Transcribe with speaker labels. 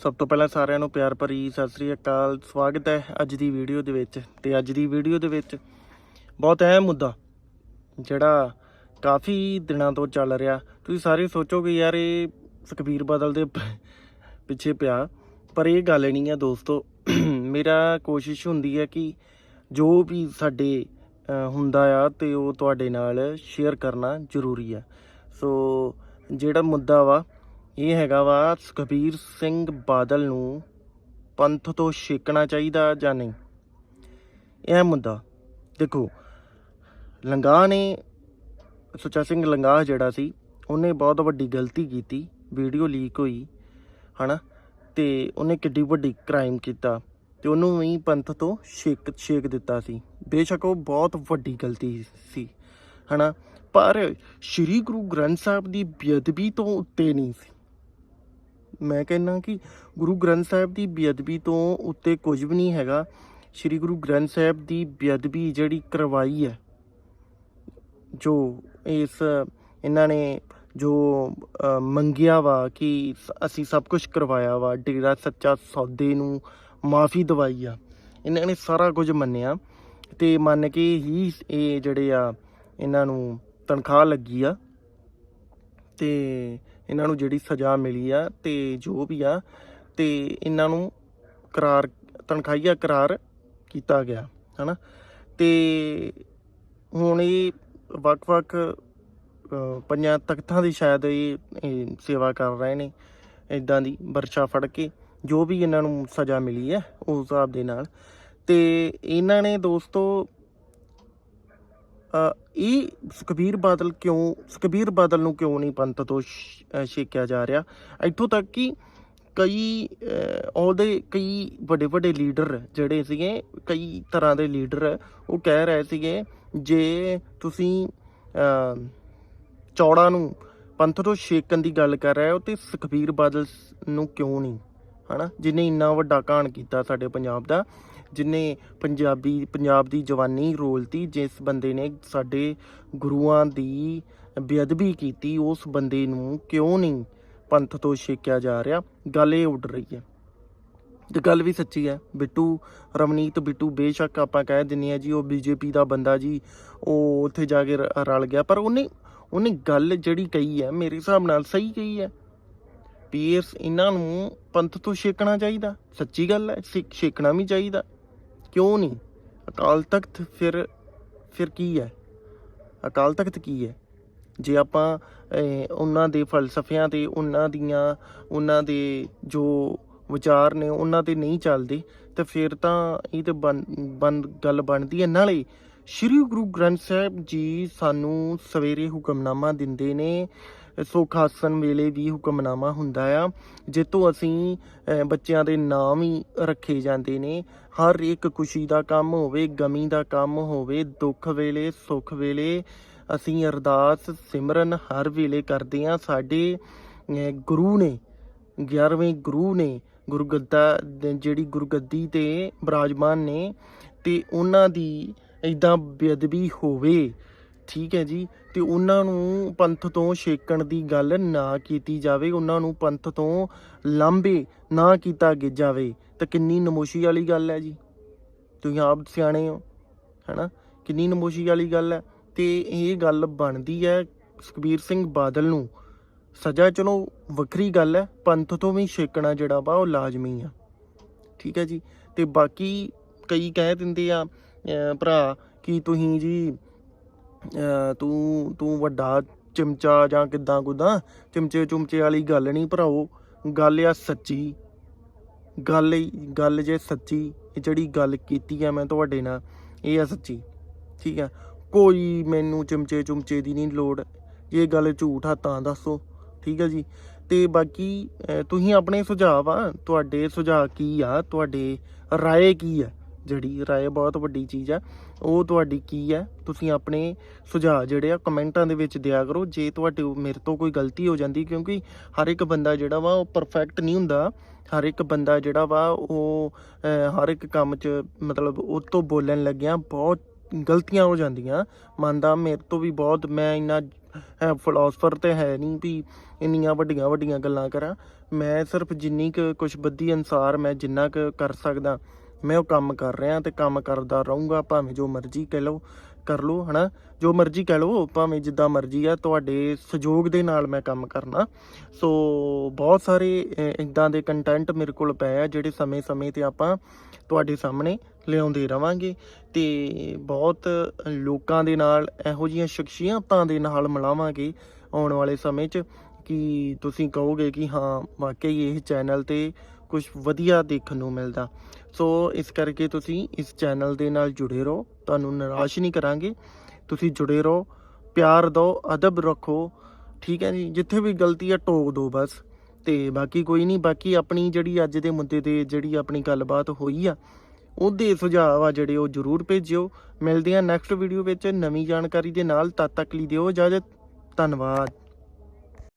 Speaker 1: ਸਭ ਤੋਂ ਪਹਿਲਾਂ ਸਾਰਿਆਂ ਨੂੰ ਪਿਆਰ ਭਰੀ ਸਤਿ ਸ੍ਰੀ ਅਕਾਲ, ਸਵਾਗਤ ਹੈ ਅੱਜ ਦੀ ਵੀਡੀਓ ਦੇ ਵਿੱਚ। ਤੇ ਅੱਜ ਦੀ ਵੀਡੀਓ ਦੇ ਵਿੱਚ ਬਹੁਤ ਅਹਿਮ ਮੁੱਦਾ, ਜਿਹੜਾ ਕਾਫੀ ਦਿਨਾਂ ਤੋਂ ਚੱਲ ਰਿਹਾ। ਤੁਸੀਂ ਸਾਰੇ ਸੋਚੋਗੇ ਯਾਰ ਇਹ ਸੁਖਬੀਰ ਬਾਦਲ ਦੇ ਪਿੱਛੇ ਪਿਆ। ਪਰ ਇਹ ਗੱਲ ਨਹੀਂ ਹੈ ਦੋਸਤੋ। ਮੇਰਾ ਕੋਸ਼ਿਸ਼ ਹੁੰਦੀ ਹੈ ਕਿ ਜੋ ਵੀ ਸਾਡੇ ਹੁੰਦਾ ਆ ਤੇ ਉਹ ਤੁਹਾਡੇ ਨਾਲ ਸ਼ੇਅਰ ਕਰਨਾ ਜ਼ਰੂਰੀ ਆ ਸੋ, ਜਿਹੜਾ ਮੁੱਦਾ ਵਾ ਇਹ ਹੈਗਾ ਵਾ ਸੁਖਬੀਰ ਸਿੰਘ ਬਾਦਲ ਨੂੰ ਪੰਥ ਤੋਂ ਛੇਕਣਾ ਚਾਹੀਦਾ ਜਾਂ ਨਹੀਂ? ਇਹ ਮੁੱਦਾ। ਦੇਖੋ, ਲੰਗਾ ਨੇ ਸੁੱਚਾ ਸਿੰਘ ਲੰਗਾ ਜਿਹੜਾ ਸੀ, ਉਹਨੇ ਬਹੁਤ ਵੱਡੀ ਗਲਤੀ ਕੀਤੀ, ਵੀਡੀਓ ਲੀਕ ਹੋਈ, ਹਨਾ? ਤੇ ਉਹਨੇ ਕਿੱਡੀ ਵੱਡੀ ਕ੍ਰਾਈਮ ਕੀਤਾ ਤੇ ਉਹਨੂੰ ਵੀ ਪੰਥ ਤੋਂ ਛੇਕ ਛੇਕ ਦਿੱਤਾ ਸੀ। ਬੇਸ਼ੱਕ ਉਹ ਬਹੁਤ ਵੱਡੀ ਗਲਤੀ ਸੀ, ਹਨਾ? ਪਰ ਸ੍ਰੀ ਗੁਰੂ ਗ੍ਰੰਥ ਸਾਹਿਬ ਦੀ ਬੇਅਦਬੀ ਤੋਂ ਉੱਤੇ ਨਹੀਂ ਸੀ। ਮੈਂ ਕਹਿੰਦਾ ਕਿ ਗੁਰੂ ਗ੍ਰੰਥ ਸਾਹਿਬ ਦੀ ਬੇਅਦਬੀ ਤੋਂ ਉੱਤੇ ਕੁਝ ਵੀ ਨਹੀਂ ਹੈਗਾ। ਸ੍ਰੀ ਗੁਰੂ ਗ੍ਰੰਥ ਸਾਹਿਬ ਦੀ ਬੇਅਦਬੀ ਜਿਹੜੀ ਕਰਵਾਈ ਹੈ, ਜੋ ਇਸ, ਇਹਨਾਂ ਨੇ ਜੋ ਮੰਗਿਆ ਵਾ ਕਿ ਅਸੀਂ ਸਭ ਕੁਝ ਕਰਵਾਇਆ ਵਾ, ਡੇਰਾ ਸੱਚਾ ਸੌਦੇ ਨੂੰ ਮਾਫੀ ਦਵਾਈ ਆ। ਇਹਨਾਂ ਨੇ ਸਾਰਾ ਕੁਝ ਮੰਨਿਆ ਤੇ ਮੰਨ ਕੇ ਹੀ ਇਹ ਜਿਹੜੇ ਆ, ਇਹਨਾਂ ਨੂੰ ਤਨਖਾਹ ਲੱਗੀ ਆ। ਤੇ ਇਹਨਾਂ ਨੂੰ ਜਿਹੜੀ ਸਜ਼ਾ ਮਿਲੀ ਆ ਤੇ ਜੋ ਵੀ ਆ ਤੇ ਇਹਨਾਂ ਨੂੰ ਕਰਾਰ ਤਨਖਾਹੀਆ ਕਰਾਰ ਕੀਤਾ ਗਿਆ, ਹਨਾ? ਤੇ ਹੁਣ ਇਹ ਵੱਖ-ਵੱਖ ਪੰਜਾਂ ਤਖਤਾਂ ਦੀ ਸ਼ਾਇਦ ਇਹ ਸੇਵਾ ਕਰ ਰਹੇ ਨੇ ਇਦਾਂ ਦੀ ਵਰਸ਼ਾ ਫੜ ਕੇ, ਜੋ ਵੀ ਇਹਨਾਂ ਨੂੰ ਸਜ਼ਾ ਮਿਲੀ ਹੈ ਉਸ ਹਿਸਾਬ ਦੇ ਨਾਲ। ਤੇ ਇਹਨਾਂ ਨੇ ਦੋਸਤੋ ਇਹ ਸੁਖਬੀਰ ਬਾਦਲ ਕਿਉਂ ਸੁਖਬੀਰ ਬਾਦਲ ਨੂੰ ਕਿਉਂ ਨਹੀਂ ਪੰਥ ਤੋਂ ਸ਼- ਛੇਕਿਆ ਜਾ ਰਿਹਾ? ਇੱਥੋਂ ਤੱਕ ਕਿ ਕਈ ਉਹਦੇ ਕਈ ਵੱਡੇ ਵੱਡੇ ਲੀਡਰ ਜਿਹੜੇ ਸੀਗੇ ਕਈ ਤਰ੍ਹਾਂ ਦੇ ਲੀਡਰ ਉਹ ਕਹਿ ਰਹੇ ਸੀਗੇ ਜੇ ਤੁਸੀਂ ਅ, ਚੌੜਾ ਨੂੰ ਪੰਥ ਤੋਂ ਛੇਕਣ ਦੀ ਗੱਲ ਕਰ ਰਹੇ ਹੋ ਤੇ ਸੁਖਬੀਰ ਬਾਦਲ ਨੂੰ ਕਿਉਂ ਨਹੀਂ? ਹਨਾ? ਜਿਨੇ ਇੰਨਾ ਵੱਡਾ ਕਾਂਡ ਕੀਤਾ ਸਾਡੇ ਪੰਜਾਬ ਦਾ। ਜਿਨੇ ਪੰਜਾਬੀ, ਪੰਜਾਬ ਦੀ ਜਵਾਨੀ ਰੋਲਤੀ, ਜਿਸ ਬੰਦੇ ਨੇ ਸਾਡੇ ਗੁਰੂਆਂ ਦੀ ਬੇਅਦਬੀ ਕੀਤੀ, ਉਸ ਬੰਦੇ ਨੂੰ ਕਿਉਂ ਨਹੀਂ ਪੰਥ ਤੋਂ ਛੇਕਿਆ ਜਾ ਰਿਹਾ? ਗੱਲ ਇਹ ਉੱਡ ਰਹੀ ਹੈ। ਤੇ ਗੱਲ ਵੀ ਸੱਚੀ ਹੈ। ਬਿੱਟੂ ਰਮਨੀਤ ਬਿੱਟੂ ਬੇਸ਼ੱਕ ਆਪਾਂ ਕਹਿ ਦਿੰਨੇ ਆ ਜੀ, ਉਹ ਬੀਜੇਪੀ ਦਾ ਬੰਦਾ ਜੀ, ਉਹ ਉੱਥੇ ਜਾ ਕੇ ਰ- ਰਲ ਗਿਆ। ਪਰ ਉਹਨੇ ਉਹਨੇ ਗੱਲ ਜਿਹੜੀ ਕਹੀ ਹੈ, ਮੇਰੇ ਹਿਸਾਬ ਨਾਲ ਸਹੀ ਕਹੀ ਹੈ ਪੀਐਸ ਇਹਨਾਂ ਨੂੰ ਪੰਥ ਤੋਂ ਛੇਕਣਾ ਚਾਹੀਦਾ। ਸੱਚੀ ਗੱਲ ਹੈ, ਛੇ- ਛੇਕਣਾ ਵੀ ਚਾਹੀਦਾ। ਕਿਉਂ ਨਹੀਂ? ਅਕਾਲ ਤਖਤ ਫਿਰ ਫਿਰ ਕੀ ਹੈ? ਅਕਾਲ ਤਖਤ ਕੀ ਹੈ? ਜੇ ਆਪਾਂ ਉਹਨਾਂ ਦੇ ਫਲਸਫਿਆਂ ਤੇ ਉਹਨਾਂ ਦੀਆਂ, ਉਹਨਾਂ ਦੇ ਜੋ ਵਿਚਾਰ ਨੇ, ਉਹਨਾਂ ਤੇ ਨਹੀਂ ਚੱਲਦੇ, ਤੇ ਫਿਰ ਤਾਂ ਇਹ ਤੇ ਬਣ ਬਣ, ਗੱਲ ਬਣਦੀ ਹੈ। ਨਾਲੇ ਸ਼੍ਰੀ ਗੁਰੂ ਗ੍ਰੰਥ ਸਾਹਿਬ ਜੀ ਸਾਨੂੰ ਸਵੇਰੇ ਹੁਕਮਨਾਮਾ ਦਿੰਦੇ ਨੇ। ਸੁੱਖ ਆਸਨ ਵੇਲੇ ਵੀ ਹੁਕਮਨਾਮਾ ਹੁੰਦਾ ਆ ਜਿੱਤੋਂ ਅਸੀਂ ਬੱਚਿਆਂ ਦੇ ਨਾਮ ਹੀ ਰੱਖੇ ਜਾਂਦੇ ਨੇ। ਹਰ ਇੱਕ ਖੁਸ਼ੀ ਦਾ ਕੰਮ ਹੋਵੇ, ਗਮੀ ਦਾ ਕੰਮ ਹੋਵੇ, ਦੁੱਖ ਵੇਲੇ, ਸੁੱਖ ਵੇਲੇ, ਅਸੀਂ ਅਰਦਾਸ, ਸਿਮਰਨ ਹਰ ਵੇਲੇ ਕਰਦੇ ਆ ਸਾਡੇ ਗੁਰੂ ਨੇ 11ਵੇਂ ਗੁਰੂ ਨੇ ਗੁਰਗੱਦਾ ਦੇ- ਜਿਹੜੀ ਗੁਰਗੱਦੀ ਤੇ ਬਿਰਾਜਮਾਨ ਨੇ, ਤੇ ਉਹਨਾਂ ਦੀ ਇਦਾਂ ਬੇਅਦਬੀ ਹੋਵੇ, ਠੀਕ ਹੈ ਜੀ? ਤੇ ਉਹਨਾਂ ਨੂੰ ਪੰਥ ਤੋਂ ਛੇਕਣ ਦੀ ਗੱਲ ਨਾ ਕੀਤੀ ਜਾਵੇ, ਉਹਨਾਂ ਨੂੰ ਪੰਥ ਤੋਂ ਲਾਂਬੇ ਨਾ ਕੀਤਾ ਜਾਵੇ, ਤਾਂ ਕਿੰਨੀ ਨਮੋਸ਼ੀ ਵਾਲੀ ਗੱਲ ਹੈ ਜੀ? ਤੁਸੀਂ ਆਪ ਸਿਆਣੇ ਹੋ, ਹੈਨਾ? ਕਿੰਨੀ ਨਮੋਸ਼ੀ ਵਾਲੀ ਗੱਲ ਹੈ। ਤੇ ਇਹ ਗੱਲ ਬਣਦੀ ਹੈ ਸੁਖਬੀਰ ਸਿੰਘ ਬਾਦਲ ਨੂੰ। ਸਜ਼ਾ ਚਲੋ ਵੱਖਰੀ ਗੱਲ ਹੈ, ਪੰਥ ਤੋਂ ਵੀ ਛੇਕਣਾ ਜਿਹੜਾ ਵਾ ਉਹ ਲਾਜ਼ਮੀ ਆ। ਠੀਕ ਹੈ ਜੀ? ਤੇ ਬਾਕੀ ਕਈ ਕਹਿ ਦਿੰਦੇ ਆ ਭਰਾ, ਕਿ ਤੁਸੀਂ ਜੀ ਤੂੰ ਤੂੰ ਵੱਡਾ ਚਮਚਾ ਜਾਂ ਕਿਦਾਂ ਕੁਦਾਂ? ਚਮਚੇ ਚੁਮਚੇ ਵਾਲੀ ਗੱਲ ਨਹੀਂ ਭਰਾਓ, ਗੱਲ ਆ ਸੱਚੀ। ਗੱਲ ਗੱਲ ਜੇ ਸੱਚੀ, ਇਹ ਜਿਹੜੀ ਗੱਲ ਕੀਤੀ ਆ ਮੈਂ ਤੁਹਾਡੇ ਨਾਲ, ਇਹ ਆ ਸੱਚੀ, ਠੀਕ ਆ? ਕੋਈ ਮੈਨੂੰ ਚਮਚੇ ਚੁਮਚੇ ਦੀ ਨਹੀਂ ਲੋੜ, ਜੇ ਗੱਲ ਝੂਠ ਆ ਤਾਂ ਦੱਸੋ, ਠੀਕ ਹੈ ਜੀ? ਤੇ ਬਾਕੀ ਤੁਸੀਂ ਆਪਣੇ ਸੁਝਾਅ ਆ ਤੁਹਾਡੇ ਸੁਝਾਅ ਕੀ ਆ, ਤੁਹਾਡੇ ਰਾਏ ਕੀ ਆ? ਜਿਹੜੀ ਰਾਏ ਬਹੁਤ ਵੱਡੀ ਚੀਜ਼ ਆ। ਉਹ ਤੁਹਾਡੀ ਕੀ ਹੈ ਤੁਸੀਂ ਆਪਣੇ ਸੁਝਾਅ ਜਿਹੜੇ ਆ, ਕਮੈਂਟਾਂ ਦੇ ਵਿੱਚ ਦਿਆ ਕਰੋ। ਜੇ ਤੁਹਾਡੇ ਮੇਰੇ ਤੋਂ ਕੋਈ ਗਲਤੀ ਹੋ ਜਾਂਦੀ, ਕਿਉਂਕਿ ਹਰ ਇੱਕ ਬੰਦਾ ਜਿਹੜਾ ਵਾ, ਉਹ ਪਰਫੈਕਟ ਨਹੀਂ ਹੁੰਦਾ। ਹਰ ਇੱਕ ਬੰਦਾ ਜਿਹੜਾ ਵਾ, ਉਹ ਹਰ ਇੱਕ ਕੰਮ 'ਚ ਮਤਲਬ ਉਹ ਤੋਂ ਬੋਲਣ ਲੱਗਿਆ, ਬਹੁਤ ਗਲਤੀਆਂ ਹੋ ਜਾਂਦੀਆਂ। ਮੰਨਦਾ, ਮੇਰੇ ਤੋਂ ਵੀ ਬਹੁਤ, ਮੈਂ ਇੰਨਾ ਹੈ ਫਿਲਾਸਫਰ ਤੇ ਹੈ ਨਹੀਂ ਵੀ ਇੰਨੀਆਂ ਵੱਡੀਆਂ ਵੱਡੀਆਂ ਗੱਲਾਂ ਕਰਾਂ। ਮੈਂ ਸਿਰਫ ਜਿੰਨੀ ਕੁ ਕੁਛ ਬੱਦੀ ਅਨਸਾਰ ਮੈਂ ਜਿੰਨਾ ਕੁ ਕਰ ਸਕਦਾ ਮੈਂ ਉਹ ਕੰਮ ਕਰ ਰਿਹਾ ਤੇ ਕੰਮ ਕਰਦਾ ਰਹੂੰਗਾ, ਭਾਵੇਂ ਜੋ ਮਰਜ਼ੀ ਕਹਿ ਲਓ, ਕਰ ਲਓ, ਹਨਾ? ਜੋ ਮਰਜ਼ੀ ਕਹਿ ਲਓ, ਭਾਵੇਂ ਜਿੱਦਾਂ ਮਰਜ਼ੀ ਆ, ਤੁਹਾਡੇ ਸਹਿਯੋਗ ਦੇ ਨਾਲ ਮੈਂ ਕੰਮ ਕਰਨਾ। ਸੋ ਬਹੁਤ ਸਾਰੇ ਇਦਾਂ ਦੇ ਕੰਟੈਂਟ ਮੇਰੇ ਕੋਲ ਪਏ ਆ, ਜਿਹੜੇ ਸਮੇਂ-ਸਮੇਂ ਤੇ ਆਪਾਂ ਤੁਹਾਡੇ ਸਾਹਮਣੇ ਲਿਆਉਂਦੇ ਰਵਾਂਗੇ। ਤੇ ਬਹੁਤ ਲੋਕਾਂ ਦੇ ਨਾਲ, ਇਹੋ ਜਿਹੀਆਂ ਸ਼ਖਸੀਅਤਾਂ ਦੇ ਨਾਲ ਮਿਲਾਵਾਂਗੇ ਆਉਣ ਵਾਲੇ ਸਮੇਂ 'ਚ, ਕਿ ਤੁਸੀਂ ਕਹੋਗੇ ਕਿ ਹਾਂ, ਵਾਕਈ ਇਹ ਚੈਨਲ ਤੇ ਕੁਝ ਵਧੀਆ ਦੇਖਣ ਨੂੰ ਮਿਲਦਾ। ਸੋ ਇਸ ਕਰਕੇ ਤੁਸੀਂ ਇਸ ਚੈਨਲ ਦੇ ਨਾਲ ਜੁੜੇ ਰਹੋ। ਤੁਹਾਨੂੰ ਨਿਰਾਸ਼ ਨਹੀਂ ਕਰਾਂਗੇ। ਤੁਸੀਂ ਜੁੜੇ ਰਹੋ, ਪਿਆਰ ਦਿਓ, ਅਦਬ ਰੱਖੋ। ਠੀਕ ਹੈ ਜੀ? ਜਿੱਥੇ ਵੀ ਗਲਤੀ ਆ ਟੋਕ ਦਿਓ ਬਸ। ਤੇ ਬਾਕੀ ਕੋਈ ਨਹੀਂ, ਬਾਕੀ ਆਪਣੀ ਜਿਹੜੀ ਅੱਜ ਦੇ ਮੁੱਦੇ ਤੇ ਜਿਹੜੀ ਆਪਣੀ ਗੱਲਬਾਤ ਹੋਈ ਆ, ਉਹਦੇ ਸੁਝਾਅ ਆ ਜਿਹੜੇ ਉਹ ਜਰੂਰ ਭੇਜਿਓ। ਮਿਲਦੇ ਆ ਨੈਕਸਟ ਵੀਡੀਓ ਵਿੱਚ। ਨਵੀਂ ਜਾਣਕਾਰੀ ਦੇ ਨਾਲ ਤਦ ਤੱਕ ਲਈ ਦਿਓ ਇਜਾਜ਼ਤ। ਧੰਨਵਾਦ।